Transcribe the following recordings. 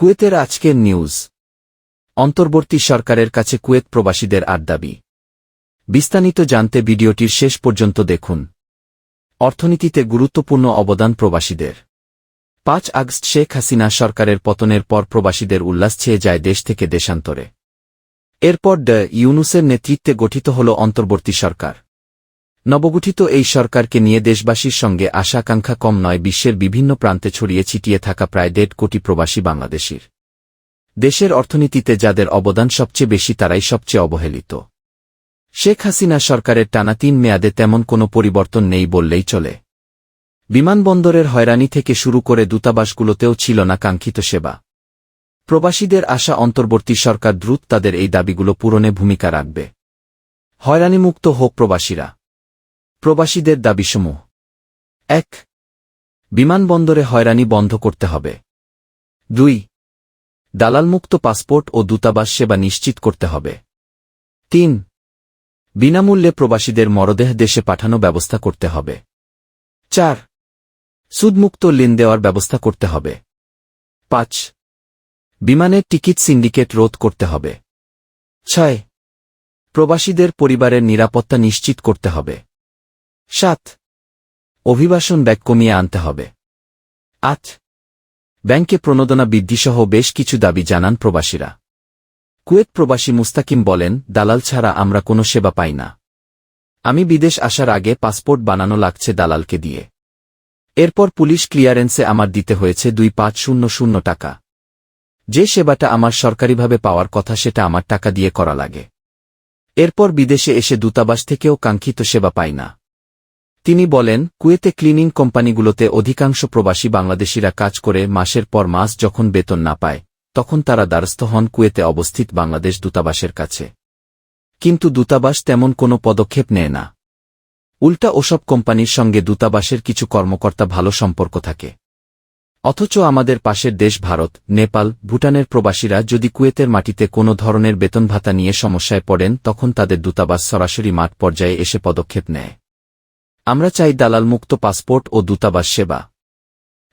কুয়েতের আজকের নিউজ। অন্তর্বর্তী সরকারের কাছে কুয়েত প্রবাসীদের আর দাবি। বিস্তারিত জানতে ভিডিওটির শেষ পর্যন্ত দেখুন। অর্থনীতিতে গুরুত্বপূর্ণ অবদান প্রবাসীদের। পাঁচ আগস্ট শেখ হাসিনা সরকারের পতনের পর প্রবাসীদের উল্লাস ছেয়ে যায় দেশ থেকে দেশান্তরে। এরপর ড ইউনুসের নেতৃত্বে গঠিত হল অন্তর্বর্তী সরকার। নবগঠিত এই সরকারকে নিয়ে দেশবাসীর সঙ্গে আশাকাঙ্ক্ষা কম নয়, বিশ্বের বিভিন্ন প্রান্তে ছড়িয়ে ছিটিয়ে থাকা প্রায় দেড় কোটি প্রবাসী বাংলাদেশির। দেশের অর্থনীতিতে যাদের অবদান সবচেয়ে বেশি, তারাই সবচেয়ে অবহেলিত। শেখ হাসিনা সরকারের টানা তিন মেয়াদে তেমন কোনো পরিবর্তন নেই বললেই চলে। বিমানবন্দরের হয়রানি থেকে শুরু করে দূতাবাসগুলোতেও ছিল না কাঙ্ক্ষিত সেবা। প্রবাসীদের আশা অন্তর্বর্তী সরকার দ্রুত তাদের এই দাবিগুলো পূরণে ভূমিকা রাখবে। হয়রানিমুক্ত হোক প্রবাসীরা। প্রবাসীদের দাবিসমূহ। এক, বিমানবন্দরে হয়রানি বন্ধ করতে হবে। দুই, দালালমুক্ত পাসপোর্ট ও দূতাবাস সেবা নিশ্চিত করতে হবে। তিন, বিনামূল্যে প্রবাসীদের মরদেহ দেশে পাঠানো ব্যবস্থা করতে হবে। চার, সুদমুক্ত ঋণ দেওয়ার ব্যবস্থা করতে হবে। পাঁচ বিমানের টিকিট সিন্ডিকেট রোধ করতে হবে। ছয়, প্রবাসীদের পরিবারের নিরাপত্তা নিশ্চিত করতে হবে। সাত। অভিবাসন ব্যাগ কমিয়ে আনতে হবে। আট। ব্যাংকে প্রণোদনা বৃদ্ধিসহ বেশ কিছু দাবি জানান প্রবাসীরা। কুয়েত প্রবাসী মুস্তাকিম বলেন, দালাল ছাড়া আমরা কোনো সেবা পাই না। আমি বিদেশ আসার আগে পাসপোর্ট বানানো লাগছে দালালকে দিয়ে। এরপর পুলিশ ক্লিয়ারেন্সে আমার দিতে হয়েছে দুই পাঁচ শূন্য শূন্য টাকা। যে সেবাটা আমার সরকারিভাবে পাওয়ার কথা সেটা আমার টাকা দিয়ে করা লাগে। এরপর বিদেশে এসে দূতাবাস থেকেও কাঙ্ক্ষিত সেবা পাই না। তিনি বলেন, কুয়েতে ক্লিনিং কোম্পানিগুলোতে অধিকাংশ প্রবাসী বাংলাদেশিরা কাজ করে মাসের পর মাস যখন বেতন না পায়, তখন তারা দ্বারস্থ হন কুয়েতে অবস্থিত বাংলাদেশ দূতাবাসের কাছে। কিন্তু দূতাবাস তেমন কোনো পদক্ষেপ নেয় না। উল্টা ওসব কোম্পানির সঙ্গে দূতাবাসের কিছু কর্মকর্তা ভালো সম্পর্ক থাকে। অথচ আমাদের পাশের দেশ ভারত, নেপাল, ভুটানের প্রবাসীরা যদি কুয়েতের মাটিতে কোনো ধরনের বেতন ভাতা নিয়ে সমস্যায় পড়েন, তখন তাদের দূতাবাস সরাসরি মাঠ পর্যায়ে এসে পদক্ষেপ নেয়। আমরা চাই দালালমুক্ত পাসপোর্ট ও দূতাবাস সেবা।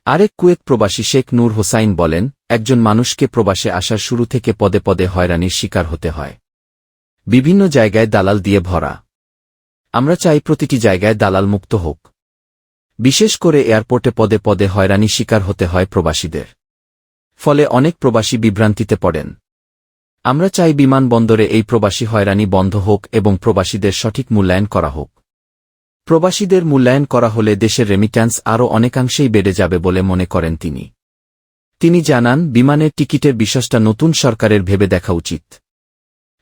আরেক কুয়েত প্রবাসী শেখ নূর হোসাইন বলেন, একজন মানুষকে প্রবাসে আসার শুরু থেকে পদে পদে হয়রানির শিকার হতে হয়। বিভিন্ন জায়গায় দালাল দিয়ে ভরা। আমরা চাই প্রতিটি জায়গায় দালাল মুক্ত হোক। বিশেষ করে এয়ারপোর্টে পদে পদে হয়রানি শিকার হতে হয় প্রবাসীদের। ফলে অনেক প্রবাসী বিভ্রান্তিতে পড়েন। আমরা চাই বিমানবন্দরে এই প্রবাসী হয়রানি বন্ধ হোক এবং প্রবাসীদের সঠিক মূল্যায়ন করা হোক। প্রবাসীদের মূল্যায়ন করা হলে দেশের রেমিট্যান্স আরও অনেকাংশেই বেড়ে যাবে বলে মনে করেন তিনি। তিনি জানান, বিমানের টিকিটের বিষয়টা নতুন সরকারের ভেবে দেখা উচিত।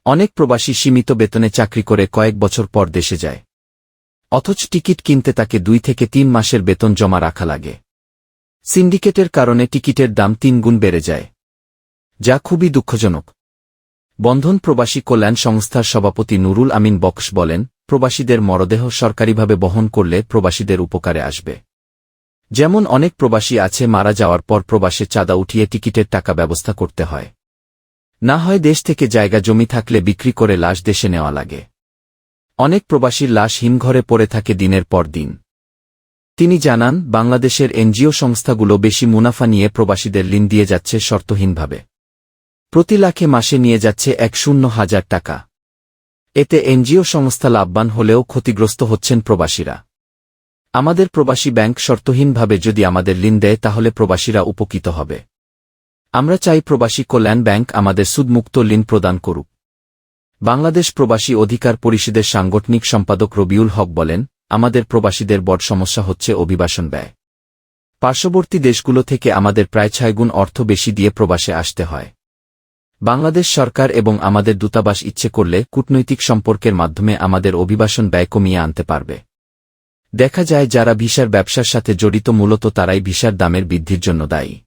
অনেক প্রবাসী সীমিত বেতনে চাকরি করে কয়েক বছর পর দেশে যায়। অথচ টিকিট কিনতে তাকে দুই থেকে তিন মাসের বেতন জমা রাখা লাগে। সিন্ডিকেটের কারণে টিকিটের দাম তিন গুণ বেড়ে যায়। যা খুবই দুঃখজনক। বন্ধন প্রবাসী কল্যাণ সংস্থার সভাপতি নুরুল আমিন বক্স বলেন প্রবাসীদের মরদেহ সরকারিভাবে বহন করলে প্রবাসীদের উপকারে আসবে। যেমন অনেক প্রবাসী আছে মারা যাওয়ার পর প্রবাসে চাঁদা উঠিয়ে টিকিটের টাকা ব্যবস্থা করতে হয়। না হয় দেশ থেকে জায়গা জমি থাকলে বিক্রি করে লাশ দেশে নেওয়া লাগে। অনেক প্রবাসীর লাশ হিমঘরে পড়ে থাকে দিনের পর দিন। তিনি জানান, বাংলাদেশের এনজিও সংস্থাগুলো বেশি মুনাফা নিয়ে প্রবাসীদের ঋণ দিয়ে যাচ্ছে শর্তহীনভাবে। প্রতি লাখে মাসে নিয়ে যাচ্ছে এক শূন্য হাজার টাকা। এতে এনজিও সংস্থা লাভবান হলেও ক্ষতিগ্রস্ত হচ্ছেন প্রবাসীরা। আমাদের প্রবাসী ব্যাংক শর্তহীনভাবে যদি আমাদের ঋণ দেয় তাহলে প্রবাসীরা উপকৃত হবে। আমরা চাই প্রবাসী কল্যাণ ব্যাংক আমাদের সুদমুক্ত ঋণ প্রদান করুক। বাংলাদেশ প্রবাসী অধিকার পরিষদের সাংগঠনিক সম্পাদক রবিউল হক বলেন, আমাদের প্রবাসীদের বড় সমস্যা হচ্ছে অভিবাসন ব্যয়। পার্শ্ববর্তী দেশগুলো থেকে আমাদের প্রায় ছয় গুণ অর্থ বেশি দিয়ে প্রবাসে আসতে হয়। বাংলাদেশ সরকার এবং আমাদের দূতাবাস ইচ্ছে করলে কূটনৈতিক সম্পর্কের মাধ্যমে আমাদের অভিবাসন ব্যয় কমিয়ে আনতে পারবে। দেখা যায় যারা ভিসার ব্যবসার সাথে জড়িত, মূলত তারাই ভিসার দামের বৃদ্ধির জন্য দায়ী।